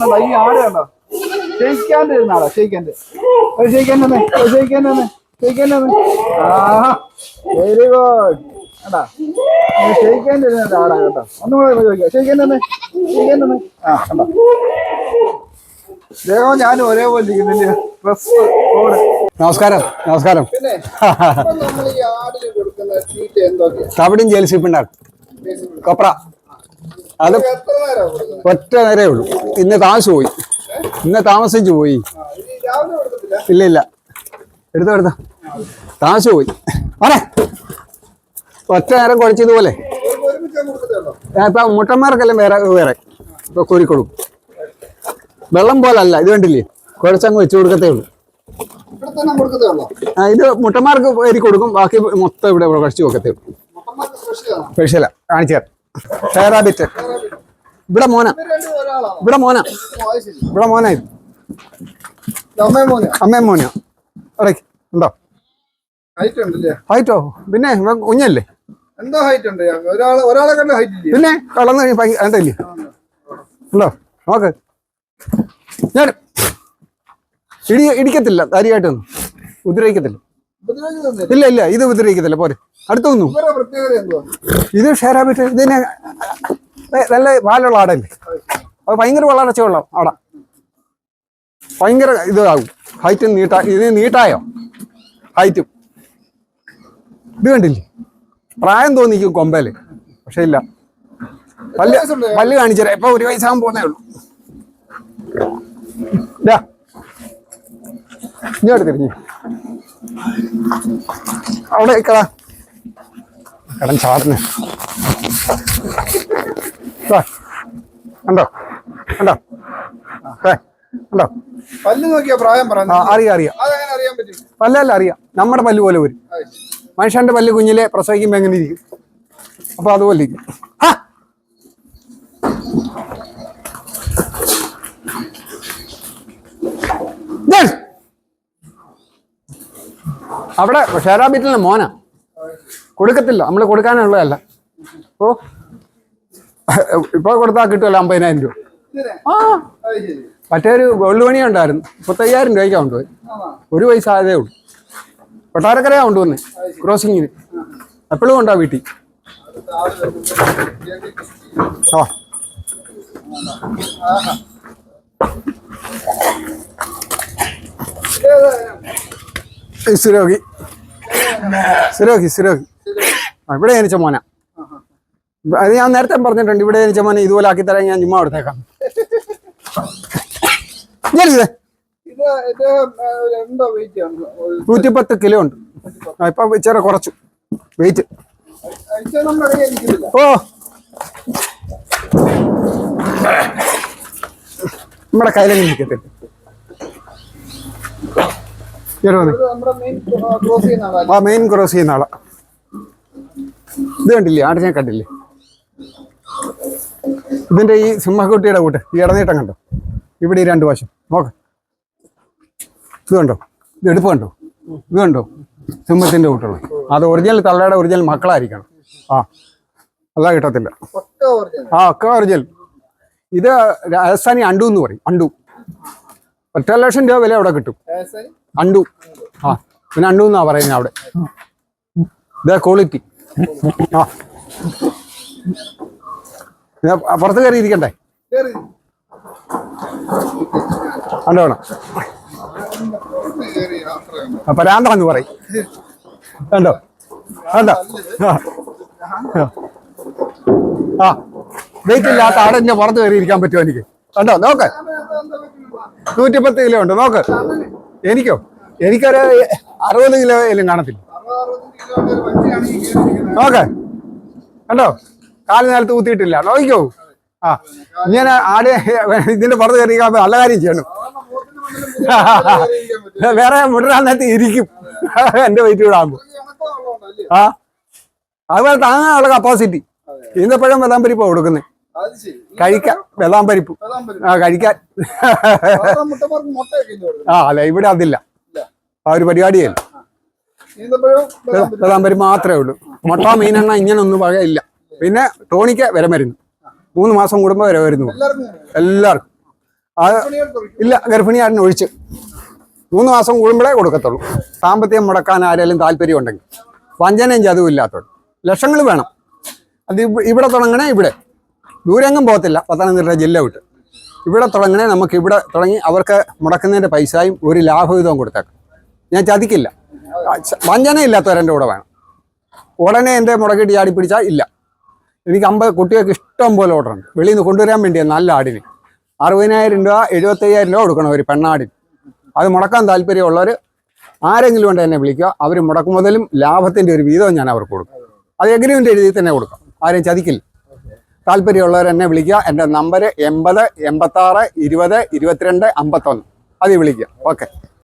ഈ ആട് കണ്ടോ? ഷെയ്ക്കാന്റെ ഷെയ്ക്കാന്റെ. ഒരു ഷെയ്ക്കാന്റെ തന്നെ ഒരു തന്നെ തന്നെ ആ വെരി ഗുഡ് ഇരുന്ന കേട്ടോ ചോദിക്കാം. തന്നെ തന്നെ ആ കണ്ടോ? ദേഹം ഞാനും ഒരേപോലെ ഇരിക്കുന്നില്ല ഡ്രസ് കോഡ് നമസ്കാരം നമസ്കാരം. തവിടും ജയിൽ സീപ്പുണ്ടാക്കും കൊപ്ര. അത് ഒറ്റ നേരേ ഉള്ളൂ. ഇന്ന് താമസിച്ചു പോയി. ഇന്ന് താമസിച്ചു പോയി. ഇല്ല ഇല്ല. എടുത്തോ എടുത്തോ. താമസിച്ചു പോയി. ആണേ ഒറ്റ നേരം കുഴച്ചതുപോലെ. ഇപ്പൊ മുട്ടന്മാർക്കെല്ലാം വേറെ വേറെ. ഇപ്പൊ കോരിക്കൊടുക്കും. വെള്ളം പോലെ അല്ല ഇത് കണ്ടില്ലേ? കുഴച്ചങ്ങ് വെച്ചു കൊടുക്കത്തേ ഉള്ളൂ. ഇത് മുട്ടന്മാർക്ക് എരി കൊടുക്കും ബാക്കി മൊത്തം ഇവിടെ കുഴച്ച് വെക്കത്തേ ഉള്ളൂ. സ്പെഷ്യലാ കാണിച്ചു തരാം ഇവിടെ മോന. ഇവിടെ മോന. ഇവിടെ മോന. ഇത് അമ്മയും മോനെ. ഇടയ്ക്ക് ഉണ്ടോ? ഹൈറ്റോ പിന്നെ കുഞ്ഞല്ലേ? എന്തോ ഹൈറ്റ് ഉണ്ട്. ഒരാളെ ഒരാളെ കണ്ട ഹൈറ്റ് ഇല്ലേ? പിന്നെ കളന്ന് അതല്ലേ ഉണ്ടോ? നോക്ക്. ഞാൻ ഇടി ഇടിക്കത്തില്ല. കാര്യമായിട്ടൊന്നും ഉപദ്രവിക്കത്തില്ല ഇല്ല ഇല്ല ഇത് ഉപദ്രവിക്കത്തില്ല. പോരെ. അടുത്തൊന്നും. ഇത് ഷെയറാബിറ്റ് ഇതിനെ നല്ല പാലുള്ള ആടല്ലേ? അത് ഭയങ്കര വളർച്ച വെള്ളം ആടാ. ഭയങ്കര ഇതാകും. ഹൈറ്റ് നീട്ടാ ഇത് നീട്ടായോ? ഹൈറ്റും ഇത് കണ്ടില്ലേ? പ്രായം തോന്നിക്കും കൊമ്പൽ. പക്ഷെ ഇല്ല. പല്ല്? പല്ല് കാണിച്ചേരാ ഇപ്പൊ ഒരു വയസ്സാകാൻ പോന്നേ ഉള്ളൂ. ഇനി അടുത്തിരിഞ്ഞു തിരിഞ്ഞു അവിടെ കടാ കടൻ ചാടുന്നു. കണ്ടോ? കണ്ടോ? കണ്ടോ? പല്ല് നോക്കിയാ പ്രായം പറഞ്ഞു അറിയാം അറിയാം. പല്ലല്ല അറിയാം. നമ്മുടെ പല്ല് പോലെ വരും. മനുഷ്യന്റെ പല്ല് കുഞ്ഞിലെ പ്രസവിക്കുമ്പോ എങ്ങനെ ഇരിക്കും? അപ്പൊ അതുപോലെ ഇരിക്കും! അവിടെ ഷെയറാബിറ്റിലെ മോന. കൊടുക്കത്തില്ല. നമ്മൾ കൊടുക്കാനുള്ളതല്ല. ഓ. ഇപ്പൊ കൊടുത്താൽ കിട്ടുമല്ലോ അമ്പതിനായിരം രൂപ. ആ. മറ്റേ ഒരു ഗോൾഡ് പണി ഉണ്ടായിരുന്നു. മുപ്പത്തയ്യായിരം രൂപയ്ക്കാണ് കൊണ്ടുപോയി. ഒരു പൈസ വയസ്സായതേ ഉള്ളൂ. കൊട്ടാരക്കരയാ കൊണ്ടുവന്നേ. ക്രോസിങ്ങിന്. എപ്പോഴും ഉണ്ടാ വീട്ടിൽ ആ. സുരോഗി. സുരോഗി സുരോഗി. ഇവിടെ ജനിച്ച മോന. അത് ഞാൻ നേരത്തെ പറഞ്ഞിട്ടുണ്ട് ഇവിടെ ജനിച്ച മോനെ ഇതുപോലെ ആക്കി തരാൻ ഞാൻ ചുമ്മാ കൊടുത്തേക്കാം. ജനിച്ചതേ നൂറ്റിപ്പത്ത് കിലോ ഉണ്ട്. ഇപ്പൊ ഇച്ചിരി കുറച്ചു. വെയിറ്റ് ഓ. നമ്മുടെ ചെയ്യുന്ന ആളാണ് ആ മെയിൻ ക്രോസ് ചെയ്യുന്ന ആളാ ഇത് കണ്ടില്ലേ? ആട് ഞാൻ കണ്ടില്ലേ? ഇതിന്റെ ഈ സിംഹക്കുട്ടിയുടെ കൂട്ട് ഈ ഇടനീട്ടം കണ്ടോ? ഇവിടെ ഈ രണ്ട് വശം. നോക്ക്. ഇത് കണ്ടോ? ഇത് എടുപ്പ് കണ്ടോ? ഇത് കണ്ടോ? സിംഹത്തിന്റെ കൂട്ടുള്ള. അത് ഒറിജിനൽ തള്ളയുടെ ഒറിജിനൽ മക്കളായിരിക്കണം. ആ. അതാ കിട്ടത്തില്ല. ആ ഒക്കെ ഒറിജിനൽ ഇത് രാജസ്ഥാനി അണ്ടു എന്ന് പറയും. അണ്ടു. ഒറ്റ ലക്ഷം രൂപ വില അവിടെ കിട്ടും. അണ്ടു. ആ. പിന്നെ അണ്ടു എന്നാ പറയുന്നത് അവിടെ? ഇതാ ക്വാളിറ്റി പുറത്ത് കയറി ഇരിക്കണ്ടേ? കണ്ടോ? വേണം യാത്രയാണ് പറയും. കണ്ടോ? കണ്ടോ? ആ. വെയിറ്റ് ഇല്ലാത്ത ആടെ എന്നെ പുറത്ത് കയറി ഇരിക്കാൻ പറ്റുമോ എനിക്ക്? കണ്ടോ? നോക്ക്. നൂറ്റിപ്പത്ത് കിലോ ഉണ്ട്. നോക്ക്. എനിക്കോ? എനിക്കൊരു അറുപത് കിലോ എല്ലാം കാണത്തില്ല? നോക്ക്. കണ്ടോ? കാൽ നേരത്ത് കുത്തിയിട്ടില്ല നോക്കിക്കോ. ആ. ഇങ്ങനെ ആടെ ഇതിന്റെ പുറത്ത് കയറി നല്ല കാര്യം ചെയ്യണം. വേറെ മുടരാൻ നേരത്ത് ഇരിക്കും. എന്റെ വെയിറ്റ് കൂടെ ആകുമ്പോ ആ. അതുപോലെ താങ്ങാനുള്ള കപ്പാസിറ്റി ഇന്നപ്പോഴും വെള്ളം പരിപ്പാ കൊടുക്കുന്നത് കഴിക്കാൻ. വെള്ളം പരിപ്പ് ആ കഴിക്കാൻ ആ അല്ല ഇവിടെ അതില്ല. ആ ഒരു പരിപാടിയല്ല പരിപ്പ് മാത്രമേ ഉള്ളൂ. മുട്ട മീനെണ്ണ ഇങ്ങനെ ഒന്നും വകയില്ല. പിന്നെ ടോണിക്ക് വില മരുന്ന്. മൂന്ന് മാസം കൂടുമ്പോ വില വരുന്നു എല്ലാവർക്കും അത് ഇല്ല ഗർഭിണിയാടിന് ഒഴിച്ച്. മൂന്ന് മാസം കൂടുമ്പോഴേ കൊടുക്കത്തുള്ളൂ. സാമ്പത്തികം മുടക്കാൻ ആരെങ്കിലും താല്പര്യം ഉണ്ടെങ്കിൽ. വഞ്ചനയും ചതുവും ഇല്ലാത്തവർ. ലക്ഷങ്ങൾ വേണം. അത് ഇവിടെ തുടങ്ങണേ ഇവിടെ. ദൂരെങ്ങും പോകത്തില്ല. പത്തനംതിട്ട ജില്ല വിട്ട്. ഇവിടെ തുടങ്ങണേ നമുക്ക് ഇവിടെ തുടങ്ങി അവർക്ക് മുടക്കുന്നതിന്റെ പൈസയും ഒരു ലാഭവിധവും കൊടുത്തേക്കാം. ഞാൻ ചതിക്കില്ല. ആ, ച- വഞ്ചന ഇല്ലാത്തവരെന്റെ കൂടെ വേണം. ഉടനെ എന്റെ മുടക്കിട്ട് ചാടി പിടിച്ചാൽ ഇല്ല. എനിക്ക് അമ്പത് കുട്ടികൾക്ക് ഇഷ്ടം പോലെ ഓർഡർ ഉണ്ട് വെളിയിൽ നിന്ന് കൊണ്ടുവരാൻ വേണ്ടിയാണ് നല്ല ആടിന്. അറുപതിനായിരം രൂപ എഴുപത്തയ്യായിരം രൂപ കൊടുക്കണം ഒരു പെണ്ണാടിന്. അത് മുടക്കാൻ താല്പര്യമുള്ളവർ ആരെങ്കിലും കൊണ്ട് എന്നെ വിളിക്കുക. അവർ മുടക്കും മുതലും ലാഭത്തിന്റെ ഒരു വീതവും ഞാൻ അവർക്ക് കൊടുക്കും. അത് എഗ്രിമെന്റ് എഴുതി തന്നെ കൊടുക്കാം. ആരെയും ചതിക്കില്ല. താല്പര്യമുള്ളവർ എന്നെ വിളിക്കുക. എന്റെ നമ്പർ എൺപത് എൺപത്താറ് ഇരുപത് ഇരുപത്തിരണ്ട് അമ്പത്തൊന്ന്. അതിൽ വിളിക്കുക. ഓക്കെ.